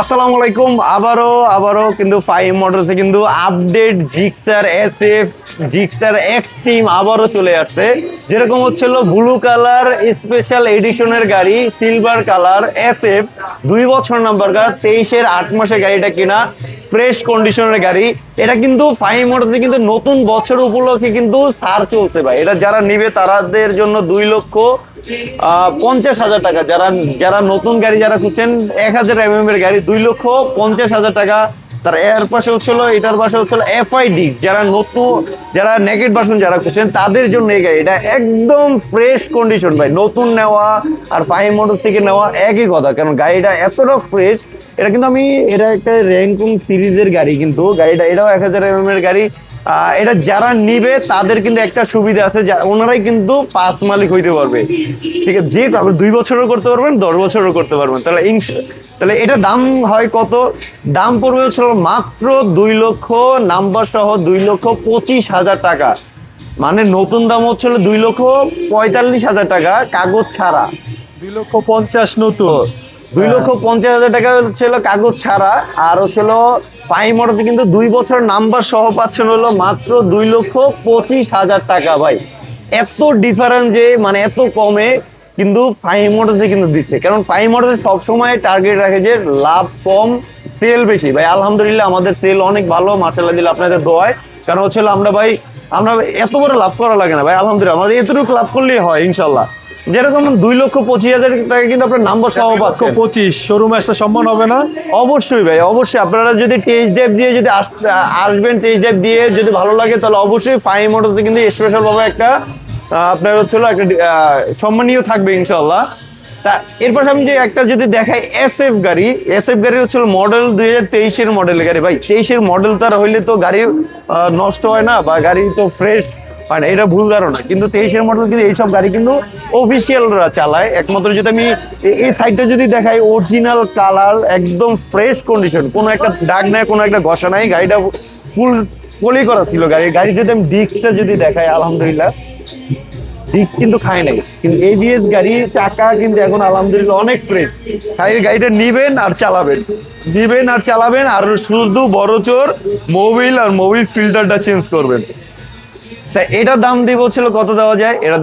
আসসালামু আলাইকুম। আবারও আবারও কিন্তু ফাইভ মোটরসে কিন্তু update Gixxer S F Gixxer X team আবারও চলে আসছে। যেরকম হচ্ছিল ব্লু কালার স্পেশাল এডিশনের গাড়ি সিলভার কালার এস এফ দুই বছর নাম্বার কার তেইশের আট মাসের গাড়িটা কিনা। ফ্রেশ কন্ডিশনের গাড়ি। এটা কিন্তু ফাইভ মোটরসে কিন্তু নতুন বছর উপলক্ষে কিন্তু সার চলছে ভাই। এটা যারা নিবে তাদের জন্য দুই লক্ষ পঞ্চাশ হাজার টাকা। যারা যারা নতুন গাড়ি যারা খুঁজছেন, এক হাজার এমএম এর গাড়ি দুই লক্ষ পঞ্চাশ হাজার টাকা। তার এর পাশে হচ্ছিল এটার পাশে হচ্ছিল এফআইডি যারা নতুন, যারা নেগেট ভার্সন যারা খুঁজছেন, তাদের জন্য এই গাড়ি এটা একদম ফ্রেশ কন্ডিশন ভাই। নতুন নেওয়া আর ফাইভ মোটর থেকে নেওয়া একই কথা। কারণ গাড়িটা এতটা ফ্রেশ এটা কিন্তু আমি এটা একটা র্যাঙ্কুং সিরিজের গাড়ি কিন্তু। গাড়িটা এটাও এক হাজার এমএম এর গাড়ি। এটা যারা নিবে তাদের কিন্তু একটা সুবিধা আছে ওনারাই কিন্তু পাঁচ মালিক হইতে পারবে। ঠিক আছে যে আপনি দুই বছরও করতে পারবেন দশ বছরও করতে পারবেন। তাহলে তাহলে এটা দাম হয় কত? দাম পড়বে হচ্ছে মাত্র দুই লক্ষ নাম্বার সহ দুই লক্ষ পঁচিশ হাজার টাকা। মানে নতুন দাম হচ্ছিল দুই লক্ষ পঁয়তাল্লিশ হাজার টাকা কাগজ ছাড়া। দুই লক্ষ পঞ্চাশ নতুন। দুই লক্ষ পঞ্চাশ হাজার টাকা ছিল কাগজ ছাড়া, আর হচ্ছিল পাই মোটরতে কিন্তু দুই বছর নাম্বার সহ পাচ্ছেন হলো মাত্র দুই লক্ষ পঁচিশ হাজার টাকা ভাই। এত ডিফারেন্স যে মানে এত কমে কিন্তু ফাইভ মোটরসে কিন্তু দিচ্ছে। কারণ ফাইভ মোটরসে সবসময় টার্গেট রাখে যে লাভ কম, তেল বেশি। ভাই, আলহামদুলিল্লাহ আমাদের তেল অনেক ভালো মার্শাল্লাহ দিলে আপনাদের দোয়ায়। কারণ হচ্ছিল আমরা ভাই, আমরা এত বড় লাভ করা লাগে না ভাই, আলহামদুলিল্লাহ। আমাদের এতটুকু লাভ করলেই হয় ইনশাল্লাহ যেরকম দুই লক্ষ পঁচিশ হাজার টাকা কিন্তু আপনার নাম্বার সহ পাচ্ছেন। পঁচিশ শোরুম আসলে সম্মান হবে না? অবশ্যই ভাই অবশ্যই। আপনারা যদি টেস্ট ড্রাইভ দিয়ে যদি আস- আসবেন টেস্ট ড্রাইভ দিয়ে যদি ভালো লাগে তাহলে অবশ্যই ফাইভ মোটরসে কিন্তু স্পেশাল ভাবে একটা আপনার হচ্ছিল একটা সম্মানীয় থাকবে ইনশাল্লাহ তা এরপর আমি যে একটা যদি দেখাই এস এফ গাড়ি এস এফ গাড়ি হচ্ছিল মডেল দুই হাজার তেইশের মডেলের গাড়ি। ভাই তেইশের মডেল তার হইলে তো গাড়ি নষ্ট হয় না বা গাড়ি তো ফ্রেশ হয় না এটা ভুল ধারণা। কিন্তু তেইশের মডেল কিন্তু এইসব গাড়ি কিন্তু অফিসিয়ালরা চালায়। একমাত্র যদি আমি এই সাইডটা যদি দেখাই অরিজিনাল কালার, একদম ফ্রেশ কন্ডিশন কোনো একটা দাগ নাই, কোনো একটা ঘষা নাই, গাড়িটা ফুল পলি করা ছিল গাড়ি। গাড়ি যদি আমি ডিস্কটা যদি দেখাই, আলহামদুলিল্লাহ। ডিস্ক কিন্তু খায় নাই। কিন্তু এবিএস গাড়ি, চাকা কিন্তু এখন আলহামদুলিল্লাহ অনেক ফ্রেশ তাই গাড়িটা নিবেন আর চালাবেন। নিবেন আর চালাবেন আর শুধু বড় চোর মোবিল আর মোবিল ফিল্টারটা চেঞ্জ করবেন। তা এটার দাম দিব ছিল কত দেওয়া যায়? দাম